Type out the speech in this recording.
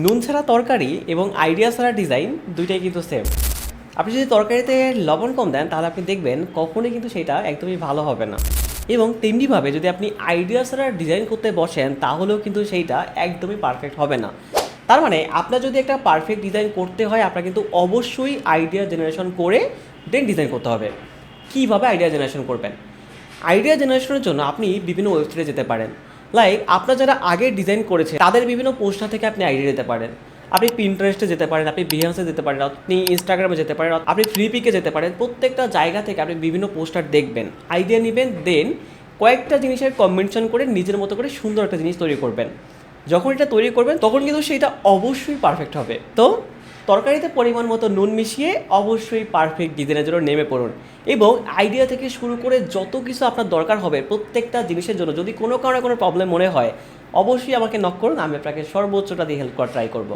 নুন ছাড়া তরকারি এবং আইডিয়া ছাড়া ডিজাইন দুইটাই কিন্তু সেম আপনি যদি তরকারিতে লবণ কম দেন, তাহলে আপনি দেখবেন কখনোই কিন্তু সেটা একদমই ভালো হবে না। এবং তেমনিভাবে যদি আপনি আইডিয়া ছাড়া ডিজাইন করতে বসেন, তাহলেও কিন্তু সেইটা একদমই পারফেক্ট হবে না। তার মানে আপনার যদি একটা পারফেক্ট ডিজাইন করতে হয় আপনার কিন্তু অবশ্যই আইডিয়া জেনারেশন করে দেন ডিজাইন করতে হবে। কীভাবে আইডিয়া জেনারেশন করবেন? আইডিয়া জেনারেশনের জন্য আপনি বিভিন্ন ওয়েবসাইটে যেতে পারেন। লাইক আপনার যারা আগে ডিজাইন করেছে তাদের বিভিন্ন পোস্টার থেকে আপনি আইডিয়া দিতে পারেন। আপনি পিন্টারেস্টে যেতে পারেন, আপনি বিহান্সে যেতে পারেন, আপনি ইনস্টাগ্রামে যেতে পারেন, আপনি ফ্লিপিকে যেতে পারেন, প্রত্যেকটা জায়গা থেকে আপনি বিভিন্ন পোস্টার দেখবেন আইডিয়া নেবেন দেন কয়েকটা জিনিসের কম্বিনেশন করে নিজের মতো করে সুন্দর একটা জিনিস তৈরি করবেন। যখন এটা তৈরি করবেন, তখন কিন্তু সেটা অবশ্যই পারফেক্ট হবে। তো তরকারিতে পরিমাণ মতো নুন মিশিয়ে অবশ্যই পারফেক্ট ডিজাইনের জন্য নেমে পড়ুন। এবং আইডিয়া থেকে শুরু করে যত কিছু আপনার দরকার হবে প্রত্যেকটা জিনিসের জন্য, যদি কোনো কারণে কোনো প্রবলেম মনে হয়, অবশ্যই আমাকে নক করুন, আমি আপনাকে সর্বোচ্চটা দিয়ে হেল্প করার ট্রাই করব।